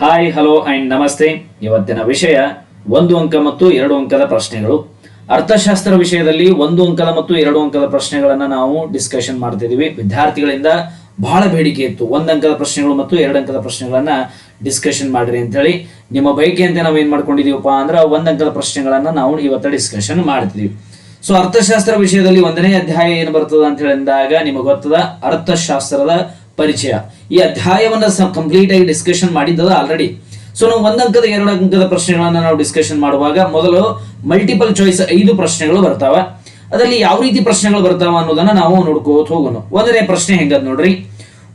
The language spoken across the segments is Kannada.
ಹಾಯ್ ಹಲೋ ಅಂಡ್ ನಮಸ್ತೆ. ಇವತ್ತಿನ ವಿಷಯ ಒಂದು ಅಂಕ ಮತ್ತು ಎರಡು ಅಂಕದ ಪ್ರಶ್ನೆಗಳು. ಅರ್ಥಶಾಸ್ತ್ರ ವಿಷಯದಲ್ಲಿ ಒಂದು ಅಂಕದ ಮತ್ತು ಎರಡು ಅಂಕದ ಪ್ರಶ್ನೆಗಳನ್ನ ನಾವು ಡಿಸ್ಕಷನ್ ಮಾಡ್ತಿದೀವಿ. ವಿದ್ಯಾರ್ಥಿಗಳಿಂದ ಬಹಳ ಬೇಡಿಕೆ ಇತ್ತು. ಒಂದು ಅಂಕದ ಪ್ರಶ್ನೆಗಳು ಮತ್ತು ಎರಡು ಅಂಕದ ಪ್ರಶ್ನೆಗಳನ್ನ ಡಿಸ್ಕಷನ್ ಮಾಡಿರಿ ಅಂತ ಹೇಳಿ ನಿಮ್ಮ ಬೈಕಿಯಂತೆ ನಾವು ಏನು ಮಾಡ್ಕೊಂಡಿದೀವಪ್ಪ ಅಂದ್ರೆ ಒಂದು ಅಂಕದ ಪ್ರಶ್ನೆಗಳನ್ನ ನಾವು ಇವತ್ತು ಡಿಸ್ಕಷನ್ ಮಾಡ್ತಿದೀವಿ. ಸೊ ಅರ್ಥಶಾಸ್ತ್ರ ವಿಷಯದಲ್ಲಿ ಒಂದನೇ ಅಧ್ಯಾಯ ಏನು ಬರ್ತದ ಅಂತ ಹೇಳಿದಾಗ ನಿಮಗೆ ಗೊತ್ತದ? ಅರ್ಥಶಾಸ್ತ್ರದ ಪರಿಚಯ. ಈ ಅಧ್ಯಾಯವನ್ನ ಕಂಪ್ಲೀಟ್ ಆಗಿ ಡಿಸ್ಕಷನ್ ಮಾಡಿದ್ದದ ಆಲ್ರೆಡಿ ಸೊ ನಾವು ಒಂದ್ ಅಂಕದ, ಎರಡು ಅಂಕದ ಪ್ರಶ್ನೆಗಳನ್ನ ನಾವು ಡಿಸ್ಕಷನ್ ಮಾಡುವಾಗ ಮೊದಲು ಮಲ್ಟಿಪಲ್ ಚಾಯ್ಸ್ ಐದು ಪ್ರಶ್ನೆಗಳು ಬರ್ತಾವ. ಅದರಲ್ಲಿ ಯಾವ ರೀತಿ ಪ್ರಶ್ನೆಗಳು ಬರ್ತಾವ ಅನ್ನೋದನ್ನ ನಾವು ನೋಡ್ಕೋತ ಹೋಗೋಣ. ಒಂದನೇ ಪ್ರಶ್ನೆ ಹೆಂಗದ್ ನೋಡ್ರಿ?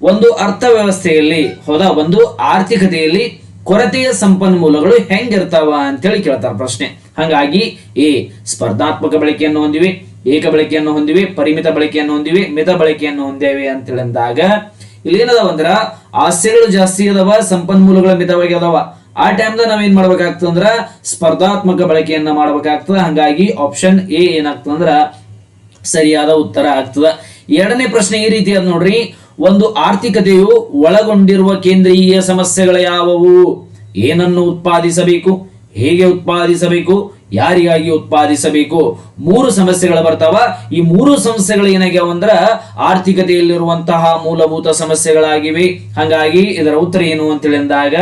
ಒಂದು ಅರ್ಥವ್ಯವಸ್ಥೆಯಲ್ಲಿ, ಹೋದ? ಒಂದು ಆರ್ಥಿಕತೆಯಲ್ಲಿ ಕೊರತೆಯ ಸಂಪನ್ಮೂಲಗಳು ಹೆಂಗಿರ್ತಾವ ಅಂತೇಳಿ ಕೇಳ್ತಾರ ಪ್ರಶ್ನೆ. ಹಾಗಾಗಿ, ಎ, ಸ್ಪರ್ಧಾತ್ಮಕ ಬಳಕೆಯನ್ನು ಹೊಂದಿವೆ, ಏಕ ಬಳಕೆಯನ್ನು ಹೊಂದಿವೆ, ಪರಿಮಿತ ಬಳಕೆಯನ್ನು ಹೊಂದಿವೆ, ಮಿತ ಬಳಕೆಯನ್ನು ಹೊಂದೇವೆ ಅಂತ ಹೇಳಿದಾಗ ಇಲ್ಲಿ ಏನದಾವ ಅಂದ್ರ, ಆಸೆಗಳು ಜಾಸ್ತಿ ಅದಾವ, ಸಂಪನ್ಮೂಲಗಳು ಮಿತವಾಗಿ ಅದಾವ. ಆ ಟೈಮ್ದಾಗ ನಾವ್ ಏನ್ ಮಾಡ್ಬೇಕಾಗ್ತದ ಅಂದ್ರ, ಸ್ಪರ್ಧಾತ್ಮಕ ಬಳಕೆಯನ್ನ ಮಾಡ್ಬೇಕಾಗ್ತದ. ಹಂಗಾಗಿ ಆಪ್ಷನ್ ಎ ಏನಾಗ್ತದಂದ್ರ ಸರಿಯಾದ ಉತ್ತರ ಆಗ್ತದ. ಎರಡನೇ ಪ್ರಶ್ನೆ ಈ ರೀತಿ ಅದ ನೋಡ್ರಿ. ಒಂದು ಆರ್ಥಿಕತೆಯು ಒಳಗೊಂಡಿರುವ ಕೇಂದ್ರೀಯ ಸಮಸ್ಯೆಗಳು ಯಾವುವು? ಏನನ್ನು ಉತ್ಪಾದಿಸಬೇಕು? ಹೇಗೆ ಉತ್ಪಾದಿಸಬೇಕು? ಯಾರಿಗಾಗಿ ಉತ್ಪಾದಿಸಬೇಕು? ಮೂರು ಸಮಸ್ಯೆಗಳು ಬರ್ತಾವ. ಈ ಮೂರು ಸಮಸ್ಯೆಗಳು ಏನಾಗ್ಯಾವ ಅಂದ್ರ ಆರ್ಥಿಕತೆಯಲ್ಲಿರುವಂತಹ ಮೂಲಭೂತ ಸಮಸ್ಯೆಗಳಾಗಿವೆ. ಹಂಗಾಗಿ ಇದರ ಉತ್ತರ ಏನು ಅಂತೇಳಿ ಅಂದಾಗ,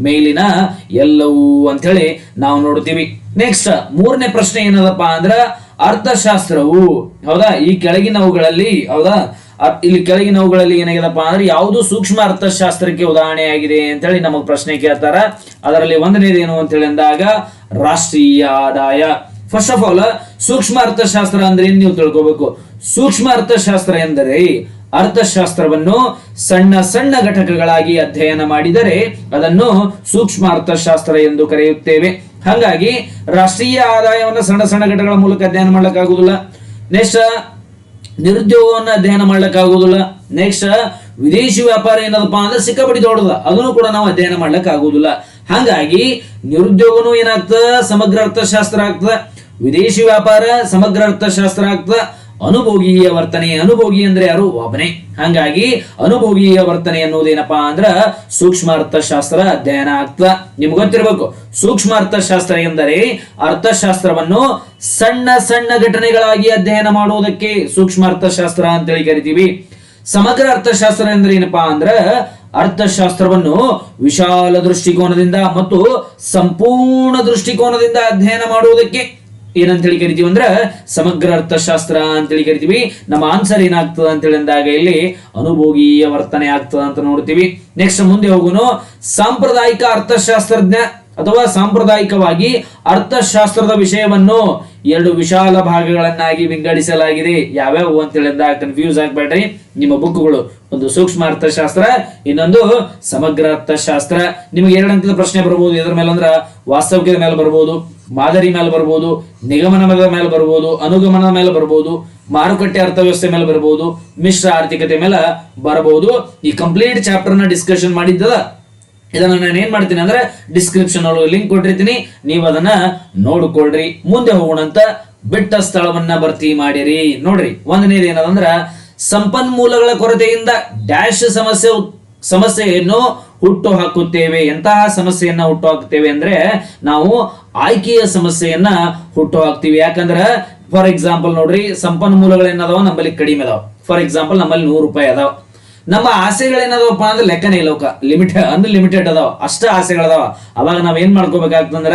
ಮೇಲಿನ ಎಲ್ಲವೂ ಅಂತೇಳಿ ನಾವು ನೋಡ್ತೀವಿ. ನೆಕ್ಸ್ಟ್ ಮೂರನೇ ಪ್ರಶ್ನೆ ಏನದಪ್ಪ ಅಂದ್ರ ಅರ್ಥಶಾಸ್ತ್ರವು. ಹೌದಾ? ಈ ಕೆಳಗಿನವುಗಳಲ್ಲಿ, ಹೌದಾ? ಇಲ್ಲಿ ಕೆಳಗಿನವುಗಳಲ್ಲಿ ಏನಾಗಿದಪ್ಪ ಅಂದ್ರೆ ಯಾವುದು ಸೂಕ್ಷ್ಮ ಅರ್ಥಶಾಸ್ತ್ರಕ್ಕೆ ಉದಾಹರಣೆಯಾಗಿದೆ ಅಂತೇಳಿ ನಮಗ್ ಪ್ರಶ್ನೆ ಕೇಳ್ತಾರ. ಅದರಲ್ಲಿ ಒಂದನೇದು ಏನು ಅಂತೇಳಿ ಅಂದಾಗ ರಾಷ್ಟ್ರೀಯ ಆದಾಯ. ಫಸ್ಟ್ ಆಫ್ ಆಲ್ ಸೂಕ್ಷ್ಮ ಅರ್ಥಶಾಸ್ತ್ರ ಅಂದ್ರೆ ಏನು ನೀವು ತಿಳ್ಕೋಬೇಕು? ಸೂಕ್ಷ್ಮ ಅರ್ಥಶಾಸ್ತ್ರ ಎಂದರೆ ಅರ್ಥಶಾಸ್ತ್ರವನ್ನು ಸಣ್ಣ ಸಣ್ಣ ಘಟಕಗಳಾಗಿ ಅಧ್ಯಯನ ಮಾಡಿದರೆ ಅದನ್ನು ಸೂಕ್ಷ್ಮ ಅರ್ಥಶಾಸ್ತ್ರ ಎಂದು ಕರೆಯುತ್ತೇವೆ. ಹಾಗಾಗಿ ರಾಷ್ಟ್ರೀಯ ಆದಾಯವನ್ನು ಸಣ್ಣ ಸಣ್ಣ ಘಟಕಗಳ ಮೂಲಕ ಅಧ್ಯಯನ ಮಾಡಲಿಕ್ಕಾಗುವುದಿಲ್ಲ ನೆಕ್ಸ್ಟ್ ನಿರುದ್ಯೋಗವನ್ನು ಅಧ್ಯಯನ ಮಾಡ್ಲಿಕ್ಕಾಗುದಿಲ್ಲ ನೆಕ್ಸ್ಟ್ ವಿದೇಶಿ ವ್ಯಾಪಾರ ಏನದಪ್ಪ ಅಂದ್ರೆ ಸಿಕ್ಕಾಪಟ್ಟಿ ದೊಡ್ಡದ. ಅದನ್ನು ಕೂಡ ನಾವು ಅಧ್ಯಯನ ಮಾಡ್ಲಿಕ್ಕೆ ಆಗೋದಿಲ್ಲ ಹಾಗಾಗಿ ನಿರುದ್ಯೋಗನೂ ಏನಾಗ್ತದ? ಸಮಗ್ರ ಅರ್ಥಶಾಸ್ತ್ರ ಆಗ್ತದ. ವಿದೇಶಿ ವ್ಯಾಪಾರ ಸಮಗ್ರ ಅರ್ಥಶಾಸ್ತ್ರ ಆಗ್ತದ. ಅನುಭೋಗೀಯ ವರ್ತನೆ, ಅನುಭೋಗಿ ಅಂದ್ರೆ ಯಾರು? ಒಬ್ಬನೇ. ಹಂಗಾಗಿ ಅನುಭೋಗೀಯ ವರ್ತನೆ ಅನ್ನೋದೇನಪ್ಪಾ ಅಂದ್ರ ಸೂಕ್ಷ್ಮ ಅರ್ಥಶಾಸ್ತ್ರ ಅಧ್ಯಯನ ಆಗ್ತದ ನಿಮ್ಗೆ ಗೊತ್ತಿರಬೇಕು. ಸೂಕ್ಷ್ಮ ಅರ್ಥಶಾಸ್ತ್ರ ಎಂದರೆ ಅರ್ಥಶಾಸ್ತ್ರವನ್ನು ಸಣ್ಣ ಸಣ್ಣ ಘಟನೆಗಳಾಗಿ ಅಧ್ಯಯನ ಮಾಡುವುದಕ್ಕೆ ಸೂಕ್ಷ್ಮ ಅರ್ಥಶಾಸ್ತ್ರ ಅಂತೇಳಿ ಕರಿತೀವಿ. ಸಮಗ್ರ ಅರ್ಥಶಾಸ್ತ್ರ ಅಂದ್ರೆ ಏನಪ್ಪಾ ಅಂದ್ರ ಅರ್ಥಶಾಸ್ತ್ರವನ್ನು ವಿಶಾಲ ದೃಷ್ಟಿಕೋನದಿಂದ ಮತ್ತು ಸಂಪೂರ್ಣ ದೃಷ್ಟಿಕೋನದಿಂದ ಅಧ್ಯಯನ ಮಾಡುವುದಕ್ಕೆ. ಏನಂತೇಳಿ ಕರಿತೀವಿ ಅಂದ್ರ ಸಮಗ್ರ ಅರ್ಥಶಾಸ್ತ್ರ ಅಂತೇಳಿ ಕರಿತೀವಿ ನಮ್ಮ ಆನ್ಸರ್ ಏನಾಗ್ತದ ಅಂತ ಅಂದಾಗ ಇಲ್ಲಿ ಅನುಭೋಗೀಯ ವರ್ತನೆ ಆಗ್ತದ ಅಂತ ನೋಡ್ತೀವಿ. ನೆಕ್ಸ್ಟ್ ಮುಂದೆ ಹೋಗುನು. ಸಾಂಪ್ರದಾಯಿಕ ಅರ್ಥಶಾಸ್ತ್ರಜ್ಞ ಅಥವಾ ಸಾಂಪ್ರದಾಯಿಕವಾಗಿ ಅರ್ಥಶಾಸ್ತ್ರದ ವಿಷಯವನ್ನು ಎರಡು ವಿಶಾಲ ಭಾಗಗಳನ್ನಾಗಿ ವಿಂಗಡಿಸಲಾಗಿದೆ. ಯಾವ್ಯಾವು ಅಂತ ಹೇಳಿದಾಗ ಕನ್ಫ್ಯೂಸ್ ಆಗ್ಬೇಡ್ರಿ. ನಿಮ್ಮ ಬುಕ್ಗಳು ಒಂದು ಸೂಕ್ಷ್ಮ ಅರ್ಥಶಾಸ್ತ್ರ, ಇನ್ನೊಂದು ಸಮಗ್ರ ಅರ್ಥಶಾಸ್ತ್ರ. ನಿಮಗೆ ಎರಡು ಅಂಕದ ಪ್ರಶ್ನೆ ಬರ್ಬೋದು. ಇದರ ಮೇಲೆ ಅಂದ್ರ ವಾಸ್ತವಿಕದ ಮೇಲೆ ಬರ್ಬೋದು. ಮಾದರಿ ಮೇಲೆ ಬರ್ಬೋದು ನಿಗಮನದ ಮೇಲೆ ಬರ್ಬೋದು ಅನುಗಮನದ ಮೇಲೆ ಬರ್ಬೋದು, ಮಾರುಕಟ್ಟೆ ಅರ್ಥವ್ಯವಸ್ಥೆ ಮೇಲೆ ಬರ್ಬೋದು, ಮಿಶ್ರ ಆರ್ಥಿಕತೆ ಮೇಲೆ ಬರಬಹುದು ಈ ಕಂಪ್ಲೀಟ್ ಚಾಪ್ಟರ್ನ ಡಿಸ್ಕಷನ್ ಮಾಡಿದ್ದದ? ಇದನ್ನ ನಾನು ಏನ್ ಮಾಡ್ತೀನಿ ಅಂದ್ರೆ ಡಿಸ್ಕ್ರಿಪ್ಷನ್ ಒಳಗೆ ಲಿಂಕ್ ಕೊಟ್ಟಿರ್ತೀನಿ. ನೀವು ಅದನ್ನ ನೋಡ್ಕೊಳ್ರಿ, ಮುಂದೆ ಹೋಗೋಣಂತ ಬಿಟ್ಟ ಸ್ಥಳವನ್ನ ಭರ್ತಿ ಮಾಡಿರಿ. ನೋಡ್ರಿ, ಒಂದನೇದು ಏನದಂದ್ರ ಸಂಪನ್ಮೂಲಗಳ ಕೊರತೆಯಿಂದ ಡ್ಯಾಶ್ ಸಮಸ್ಯೆ ಸಮಸ್ಯೆಯನ್ನು ಹುಟ್ಟು ಹಾಕುತ್ತೇವೆ, ಎಂತಹ ಸಮಸ್ಯೆಯನ್ನ ಹುಟ್ಟು ಹಾಕುತ್ತೇವೆ ಅಂದ್ರೆ ನಾವು ಆಯ್ಕೆಯ ಸಮಸ್ಯೆಯನ್ನ ಹುಟ್ಟು ಹಾಕ್ತಿವಿ. ಯಾಕಂದ್ರ ಫಾರ್ ಎಕ್ಸಾಂಪಲ್ ನೋಡ್ರಿ, ಸಂಪನ್ಮೂಲಗಳೇನದಾವ? ನಮ್ಮಲ್ಲಿ ಕಡಿಮೆ ಅದಾವ. ಫಾರ್ ಎಕ್ಸಾಂಪಲ್ ನಮ್ಮಲ್ಲಿ ನೂರು ರೂಪಾಯಿ ಅದಾವ. ನಮ್ಮ ಆಸೆಗಳೇನದವಪ್ಪ ಅಂದ್ರೆ ಲೆಕ್ಕನೇ ಇಲ್ಲವಕ್ಕ ಲಿಮಿಟ್ ಅನ್ಲಿಮಿಟೆಡ್ ಅದಾವ. ಅಷ್ಟ ಆಸೆಗಳದಾವ. ಅವಾಗ ನಾವ್ ಏನ್ ಮಾಡ್ಕೋಬೇಕಾಗ್ತಂದ್ರ,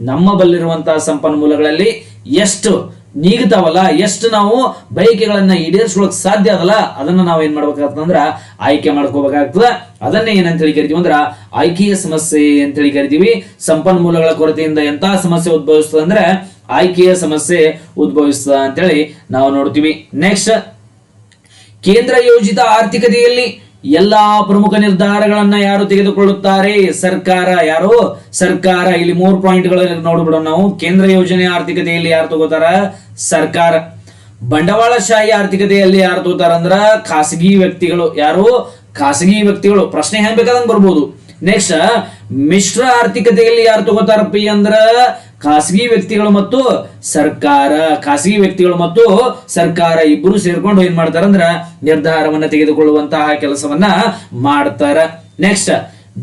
ನಮ್ಮ ಬಲ್ಲಿರುವಂತಹ ಸಂಪನ್ಮೂಲಗಳಲ್ಲಿ ಎಷ್ಟು ನೀಗ್ತಾವಲ್ಲ, ಎಷ್ಟು ನಾವು ಬಯಕೆಗಳನ್ನ ಈಡೇರಿಸ್ಕೊಳಕ್ ಸಾಧ್ಯ ಅದಲ್ಲ, ಅದನ್ನ ನಾವ್ ಏನ್ ಮಾಡ್ಬೇಕಾಗ್ತದಂದ್ರ ಆಯ್ಕೆ ಮಾಡ್ಕೋಬೇಕಾಗ್ತದ. ಅದನ್ನೇ ಏನಂತೇಳಿ ಕರಿತೀವಿ ಅಂದ್ರ ಆಯ್ಕೆಯ ಸಮಸ್ಯೆ ಅಂತ ಹೇಳಿ ಕರಿತೀವಿ. ಸಂಪನ್ಮೂಲಗಳ ಕೊರತೆಯಿಂದ ಎಂತ ಸಮಸ್ಯೆ ಉದ್ಭವಿಸ್ತದೆ ಅಂದ್ರೆ ಆಯ್ಕೆಯ ಸಮಸ್ಯೆ ಉದ್ಭವಿಸ್ತದ ಅಂತೇಳಿ ನಾವು ನೋಡ್ತೀವಿ. ನೆಕ್ಸ್ಟ್ ಕೇಂದ್ರ ಯೋಜಿತ ಆರ್ಥಿಕತೆಯಲ್ಲಿ ಎಲ್ಲಾ ಪ್ರಮುಖ ನಿರ್ಧಾರಗಳನ್ನ ಯಾರು ತೆಗೆದುಕೊಳ್ಳುತ್ತಾರೆ? ಸರ್ಕಾರ ಯಾರು? ಸರ್ಕಾರ ಇಲ್ಲಿ ಮೂರು ಪಾಯಿಂಟ್ಗಳಲ್ಲಿ ನೋಡ್ಬಿಡೋಣ ನಾವು. ಕೇಂದ್ರ ಯೋಜನೆ ಆರ್ಥಿಕತೆಯಲ್ಲಿ ಯಾರು ತಗೋತಾರ? ಸರ್ಕಾರ. ಬಂಡವಾಳಶಾಹಿ ಆರ್ಥಿಕತೆಯಲ್ಲಿ ಯಾರು ತಗೋತಾರ ಅಂದ್ರ ಖಾಸಗಿ ವ್ಯಕ್ತಿಗಳು. ಯಾರು? ಖಾಸಗಿ ವ್ಯಕ್ತಿಗಳು. ಪ್ರಶ್ನೆ ಹೆಂಗ್ ಬೇಕಾದಂಗ್ ಬರ್ಬೋದು. ನೆಕ್ಸ್ಟ್ ಮಿಶ್ರ ಆರ್ಥಿಕತೆಯಲ್ಲಿ ಯಾರು ತಗೋತಾರಪ್ಪಿ ಅಂದ್ರ ಖಾಸಗಿ ವ್ಯಕ್ತಿಗಳು ಮತ್ತು ಸರ್ಕಾರ, ಖಾಸಗಿ ವ್ಯಕ್ತಿಗಳು ಮತ್ತು ಸರ್ಕಾರ ಇಬ್ಬರು ಸೇರ್ಕೊಂಡು ಏನ್ ಮಾಡ್ತಾರಂದ್ರ ನಿರ್ಧಾರವನ್ನ ತೆಗೆದುಕೊಳ್ಳುವಂತಹ ಕೆಲಸವನ್ನ ಮಾಡ್ತಾರ. ನೆಕ್ಸ್ಟ್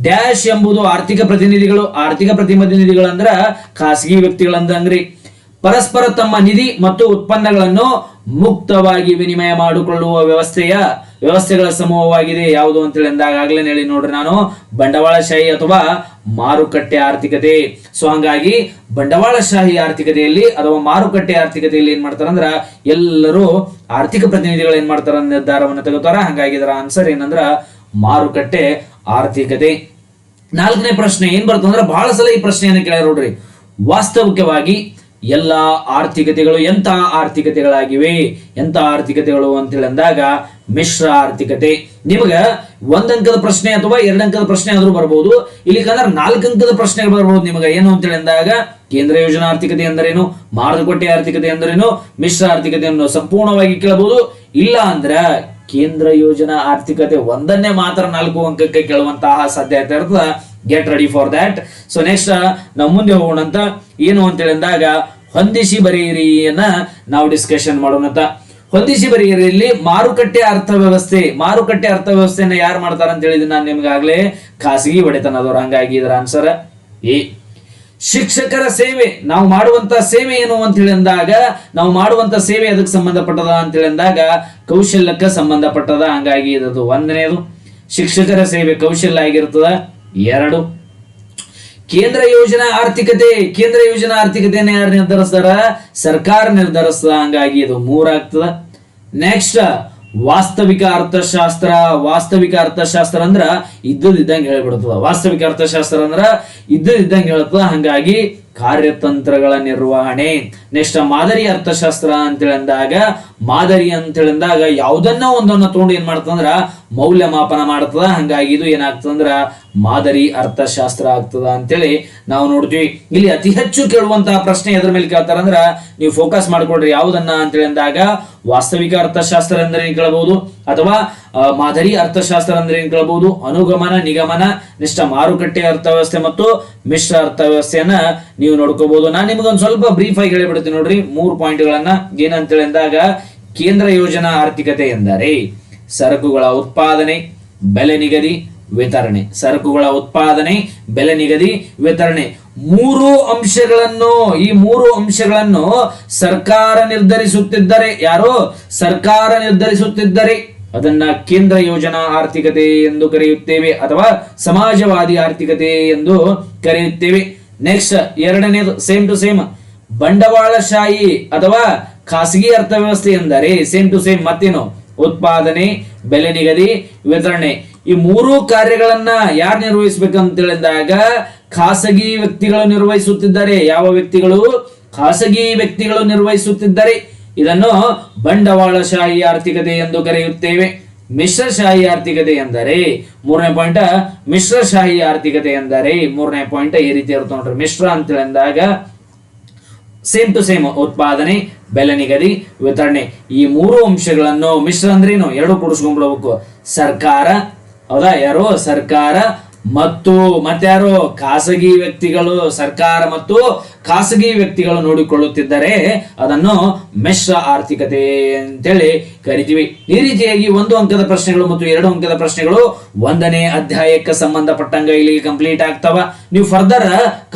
ಡ್ಯಾಶ್ ಎಂಬುದು ಆರ್ಥಿಕ ಪ್ರತಿನಿಧಿಗಳು, ಆರ್ಥಿಕ ಪ್ರತಿನಿಧಿಗಳಂದ್ರ ಖಾಸಗಿ ವ್ಯಕ್ತಿಗಳಂದಂಗ್ರಿ. ಪರಸ್ಪರ ತಮ್ಮ ನಿಧಿ ಮತ್ತು ಉತ್ಪನ್ನಗಳನ್ನು ಮುಕ್ತವಾಗಿ ವಿನಿಮಯ ಮಾಡಿಕೊಳ್ಳುವ ವ್ಯವಸ್ಥೆಯ ವ್ಯವಸ್ಥೆಗಳ ಸಮೂಹವಾಗಿದೆ. ಯಾವುದು ಅಂತ ಹೇಳಿ ಅಂದಾಗ ಆಗ್ಲೇ ಹೇಳಿ ನೋಡ್ರಿ ನಾನು. ಬಂಡವಾಳಶಾಹಿ ಅಥವಾ ಮಾರುಕಟ್ಟೆ ಆರ್ಥಿಕತೆ. ಸೊ ಹಂಗಾಗಿ ಬಂಡವಾಳಶಾಹಿ ಆರ್ಥಿಕತೆಯಲ್ಲಿ ಅಥವಾ ಮಾರುಕಟ್ಟೆ ಆರ್ಥಿಕತೆಯಲ್ಲಿ ಏನ್ ಮಾಡ್ತಾರಂದ್ರ ಎಲ್ಲರೂ ಆರ್ಥಿಕ ಪ್ರತಿನಿಧಿಗಳು ಏನ್ ಮಾಡ್ತಾರ ನಿರ್ಧಾರವನ್ನು ತಗೋತಾರ. ಹಂಗಾಗಿ ಇದರ ಆನ್ಸರ್ ಏನಂದ್ರ ಮಾರುಕಟ್ಟೆ ಆರ್ಥಿಕತೆ. ನಾಲ್ಕನೇ ಪ್ರಶ್ನೆ ಏನ್ ಬರ್ತಂದ್ರ ಬಹಳ ಸಲ ಈ ಪ್ರಶ್ನೆಯನ್ನು ಕೇಳ ನೋಡ್ರಿ. ವಾಸ್ತವಿಕವಾಗಿ ಎಲ್ಲ ಆರ್ಥಿಕತೆಗಳು ಎಂತ ಆರ್ಥಿಕತೆಗಳಾಗಿವೆ? ಎಂತ ಆರ್ಥಿಕತೆಗಳು ಅಂತ ಹೇಳಿ ಅಂದಾಗ ಮಿಶ್ರ ಆರ್ಥಿಕತೆ. ನಿಮಗ ಒಂದಂಕದ ಪ್ರಶ್ನೆ ಅಥವಾ ಎರಡಂಕದ ಪ್ರಶ್ನೆ ಆದ್ರೂ ಬರ್ಬೋದು. ಇಲ್ಲಿ ಕಂದ್ರೆ ನಾಲ್ಕು ಅಂಕದ ಪ್ರಶ್ನೆ ಬರ್ಬೋದು ನಿಮಗ. ಏನು ಅಂತ ಹೇಳಿ ಅಂದಾಗ ಕೇಂದ್ರ ಯೋಜನಾ ಆರ್ಥಿಕತೆ ಎಂದರೇನು? ಮಾರುಕಟ್ಟೆ ಆರ್ಥಿಕತೆ ಎಂದರೇನು? ಮಿಶ್ರ ಆರ್ಥಿಕತೆಯನ್ನು ಸಂಪೂರ್ಣವಾಗಿ ಕೇಳಬಹುದು. ಇಲ್ಲ ಅಂದ್ರೆ ಕೇಂದ್ರ ಯೋಜನಾ ಆರ್ಥಿಕತೆ ಒಂದನ್ನೇ ಮಾತ್ರ ನಾಲ್ಕು ಅಂಕಕ್ಕೆ ಕೇಳುವಂತಹ ಸಾಧ್ಯತೆ ಇರ್ತದ. Get ready for that so next ನಾವು ಮುಂದೆ ಹೋಗೋಣ ಅಂತ. ಏನು ಅಂತೇಳಿ ಅಂದಾಗ ಹೊಂದಿಸಿ ಬರೆಯಿರಿಯನ್ನ ನಾವು ಡಿಸ್ಕಷನ್ ಮಾಡೋಣ ಅಂತ. ಹೊಂದಿಸಿ ಬರೆಯಿರಿಯಲ್ಲಿ ಮಾರುಕಟ್ಟೆ ಅರ್ಥವ್ಯವಸ್ಥೆ, ಮಾರುಕಟ್ಟೆ ಅರ್ಥವ್ಯವಸ್ಥೆಯನ್ನ ಯಾರು ಮಾಡ್ತಾರ ಅಂತ ಹೇಳಿದ್ರೆ ನಾನು ನಿಮ್ಗಾಗ್ಲೇ. ಖಾಸಗಿ ಒಡೆತನದವರು ಹಂಗಾಗಿ ಇದರ ಆನ್ಸರ್ ಎ ಶಿಕ್ಷಕರ ಸೇವೆ, ನಾವು ಮಾಡುವಂತ ಸೇವೆ ಏನು ಅಂತ ಹೇಳಿದಾಗ, ನಾವು ಮಾಡುವಂತ ಸೇವೆ ಅದಕ್ಕೆ ಸಂಬಂಧಪಟ್ಟದ ಅಂತ ಹೇಳಿದಾಗ, ಕೌಶಲ್ಯಕ್ಕೆ ಸಂಬಂಧಪಟ್ಟದ ಹಂಗಾಗಿ ಇದದು ಒಂದನೇದು, ಶಿಕ್ಷಕರ ಸೇವೆ ಕೌಶಲ್ಯ ಆಗಿರ್ತದ. ಎರಡು. ಕೇಂದ್ರ ಯೋಜನಾ ಆರ್ಥಿಕತೆ, ಕೇಂದ್ರ ಯೋಜನಾ ಆರ್ಥಿಕತೆಯನ್ನು ಯಾರು ನಿರ್ಧರಿಸ್ತಾರ ಸರ್ಕಾರ ನಿರ್ಧರಿಸ್ತದ ಹಂಗಾಗಿ ಇದು ಮೂರಾಗ್ತದ ನೆಕ್ಸ್ಟ್ ವಾಸ್ತವಿಕ ಅರ್ಥಶಾಸ್ತ್ರ. ವಾಸ್ತವಿಕ ಅರ್ಥಶಾಸ್ತ್ರ ಅಂದ್ರ ಇದ್ದದಿದ್ದಂಗೆ ಹೇಳ್ಬಿಡ್ತದ. ವಾಸ್ತವಿಕ ಅರ್ಥಶಾಸ್ತ್ರ ಅಂದ್ರ ಇದ್ದದಿದ್ದಂಗೆ ಹೇಳ್ತದ. ಹಂಗಾಗಿ ಕಾರ್ಯತಂತ್ರಗಳ ನಿರ್ವಹಣೆ. ನೆಕ್ಸ್ಟ್ ಮಾದರಿ ಅರ್ಥಶಾಸ್ತ್ರ ಅಂತೇಳಿ ಅಂದಾಗ, ಮಾದರಿ ಅಂತೇಳಿದಾಗ ಯಾವ್ದನ್ನ ಒಂದನ್ನ ತಗೊಂಡು ಏನ್ ಮಾಡ್ತಂದ್ರ ಮೌಲ್ಯಮಾಪನ ಮಾಡ್ತದ. ಹಂಗಾಗಿ ಇದು ಏನಾಗ್ತದಂದ್ರ ಮಾದರಿ ಅರ್ಥಶಾಸ್ತ್ರ ಆಗ್ತದ ಅಂತೇಳಿ ನಾವು ನೋಡ್ತೀವಿ. ಇಲ್ಲಿ ಅತಿ ಹೆಚ್ಚು ಕೇಳುವಂತಹ ಪ್ರಶ್ನೆ ಎದ್ರ ಮೇಲೆ ಕೇಳ್ತಾರಂದ್ರ ನೀವು ಫೋಕಸ್ ಮಾಡ್ಕೊಡ್ರಿ ಯಾವುದನ್ನ ಅಂತೇಳಿ ಅಂದಾಗ, ವಾಸ್ತವಿಕ ಅರ್ಥಶಾಸ್ತ್ರ ಅಂದ್ರೆ ಏನ್ ಕೇಳಬಹುದು ಅಥವಾ ಮಾದರಿ ಅರ್ಥಶಾಸ್ತ್ರ ಅಂದ್ರೆ ಏನ್ ಕೇಳಬಹುದು ಅನುಗಮನ, ನಿಗಮನ ನಿಷ್ಠ ಮಾರುಕಟ್ಟೆ ಅರ್ಥವ್ಯವಸ್ಥೆ ಮತ್ತು ಮಿಶ್ರ ಅರ್ಥವ್ಯವಸ್ಥೆಯನ್ನ ನೀವು ನೋಡ್ಕೋಬಹುದು ನಾನು ನಿಮಗೊಂದು ಸ್ವಲ್ಪ ಬ್ರೀಫ್ ಆಗಿ ಹೇಳಿಬಿಡ್ತೀನಿ ನೋಡ್ರಿ. ಮೂರು ಪಾಯಿಂಟ್ಗಳನ್ನ ಏನಂತ ಹೇಳಿದಾಗ ಕೇಂದ್ರ ಯೋಜನಾ ಆರ್ಥಿಕತೆ ಎಂದರೆ ಸರಕುಗಳ ಉತ್ಪಾದನೆ, ಬೆಲೆ ನಿಗದಿ, ವಿತರಣೆ. ಸರಕುಗಳ ಉತ್ಪಾದನೆ, ಬೆಲೆ ನಿಗದಿ, ವಿತರಣೆ. ಮೂರು ಅಂಶಗಳನ್ನು, ಈ ಮೂರು ಅಂಶಗಳನ್ನು ಸರ್ಕಾರ ನಿರ್ಧರಿಸುತ್ತಿದ್ದರೆ ಯಾರು? ಸರ್ಕಾರ ನಿರ್ಧರಿಸುತ್ತಿದ್ದರೆ ಅದನ್ನ ಕೇಂದ್ರ ಯೋಜನಾ ಆರ್ಥಿಕತೆ ಎಂದು ಕರೆಯುತ್ತೇವೆ ಅಥವಾ ಸಮಾಜವಾದಿ ಆರ್ಥಿಕತೆ ಎಂದು ಕರೆಯುತ್ತೇವೆ. ನೆಕ್ಸ್ಟ್ ಎರಡನೇದು ಸೇಮ್ ಟು ಸೇಮ್ ಬಂಡವಾಳಶಾಹಿ ಅಥವಾ ಖಾಸಗಿ ಅರ್ಥವ್ಯವಸ್ಥೆ ಎಂದರೆ ಸೇಮ್ ಟು ಸೇಮ್ ಮತ್ತೇನು? ಉತ್ಪಾದನೆ, ಬೆಲೆ ನಿಗದಿ, ವಿತರಣೆ. ಈ ಮೂರು ಕಾರ್ಯಗಳನ್ನ ಯಾರು ನಿರ್ವಹಿಸಬೇಕಂತ ಹೇಳಿದಾಗ ಖಾಸಗಿ ವ್ಯಕ್ತಿಗಳು ನಿರ್ವಹಿಸುತ್ತಿದ್ದಾರೆ. ಯಾವ ವ್ಯಕ್ತಿಗಳು? ಖಾಸಗಿ ವ್ಯಕ್ತಿಗಳು ನಿರ್ವಹಿಸುತ್ತಿದ್ದಾರೆ. ಇದನ್ನು ಬಂಡವಾಳಶಾಹಿ ಆರ್ಥಿಕತೆ ಎಂದು ಕರೆಯುತ್ತೇವೆ. ಮಿಶ್ರಶಾಹಿ ಆರ್ಥಿಕತೆ ಎಂದರೆ ಮೂರನೇ ಪಾಯಿಂಟ್ ಮಿಶ್ರಶಾಹಿ ಆರ್ಥಿಕತೆ ಎಂದರೆ ಮೂರನೇ ಪಾಯಿಂಟ್ ಈ ರೀತಿ ಇರುತ್ತೆ ನೋಡ್ರಿ. ಮಿಶ್ರ ಅಂತ ಅಂದಾಗ ಸೇಮ್ ಟು ಸೇಮ್ ಉತ್ಪಾದನೆ, ಬೆಲೆ ನಿಗದಿ, ವಿತರಣೆ. ಈ ಮೂರು ಅಂಶಗಳನ್ನು ಮಿಶ್ರ ಅಂದ್ರೇನು ಎರಡು ಕೂಡಿಸ್ಕೊಂಡ್ಬಿಡ್ಬೇಕು. ಸರ್ಕಾರ, ಹೌದಾ? ಯಾರು? ಸರ್ಕಾರ ಮತ್ತು ಮತ್ತಾರು ಖಾಸಗಿ ವ್ಯಕ್ತಿಗಳು, ಸರ್ಕಾರ ಮತ್ತು ಖಾಸಗಿ ವ್ಯಕ್ತಿಗಳು ನೋಡಿಕೊಳ್ಳುತ್ತಿದ್ದರೆ ಅದನ್ನು ಮಿಶ್ರ ಆರ್ಥಿಕತೆ ಅಂತೇಳಿ ಕರಿತೀವಿ. ಈ ರೀತಿಯಾಗಿ ಒಂದು ಅಂಕದ ಪ್ರಶ್ನೆಗಳು ಮತ್ತು ಎರಡು ಅಂಕದ ಪ್ರಶ್ನೆಗಳು ಒಂದನೇ ಅಧ್ಯಾಯಕ್ಕೆ ಸಂಬಂಧಪಟ್ಟಂಗ ಇಲ್ಲಿ ಕಂಪ್ಲೀಟ್ ಆಗ್ತಾವ. ನೀವು ಫರ್ದರ್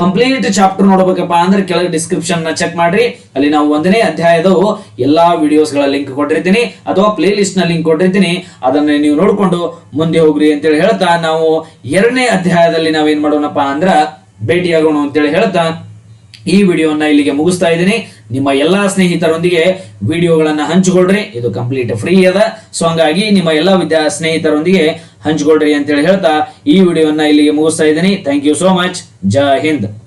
ಕಂಪ್ಲೀಟ್ ಚಾಪ್ಟರ್ ನೋಡಬೇಕಪ್ಪ ಅಂದ್ರೆ ಕೆಳಗೆ ಡಿಸ್ಕ್ರಿಪ್ಷನ್ನ ಚೆಕ್ ಮಾಡ್ರಿ. ಅಲ್ಲಿ ನಾವು ಒಂದನೇ ಅಧ್ಯಾಯದ ಎಲ್ಲಾ ವಿಡಿಯೋಸ್ಗಳ ಲಿಂಕ್ ಕೊಟ್ಟಿರ್ತೀನಿ. ಅಥವಾ ಪ್ಲೇಲಿಸ್ಟ್ನ ಲಿಂಕ್ ಕೊಟ್ಟಿರ್ತೀನಿ. ಅದನ್ನ ನೀವು ನೋಡ್ಕೊಂಡು ಮುಂದೆ ಹೋಗ್ರಿ ಅಂತೇಳಿ ಹೇಳ್ತಾ ನಾವು ಎರಡನೇ ಅಧ್ಯಾಯದಲ್ಲಿ ನಾವೇನ್ ಮಾಡೋಣಪ್ಪ ಅಂದ್ರ ಭೇಟಿಯಾಗೋಣ ಅಂತೇಳಿ ಹೇಳ್ತಾ ಈ ವಿಡಿಯೋನ ಇಲ್ಲಿಗೆ ಮುಗಿಸ್ತಾ ಇದ್ದೀನಿ. ನಿಮ್ಮ ಎಲ್ಲಾ ಸ್ನೇಹಿತರೊಂದಿಗೆ ವಿಡಿಯೋಗಳನ್ನ ಹಂಚಿಕೊಳ್ರಿ. ಇದು ಕಂಪ್ಲೀಟ್ ಫ್ರೀ ಅದ. ಸೊ ಹಂಗಾಗಿ ನಿಮ್ಮ ಎಲ್ಲಾ ವಿದ್ಯಾ ಸ್ನೇಹಿತರೊಂದಿಗೆ ಹಂಚಿಕೊಳ್ರಿ ಅಂತೇಳಿ ಹೇಳ್ತಾ ಈ ವಿಡಿಯೋನ ಇಲ್ಲಿಗೆ ಮುಗಿಸ್ತಾ ಇದ್ದೀನಿ. Thank you so much Jai Hind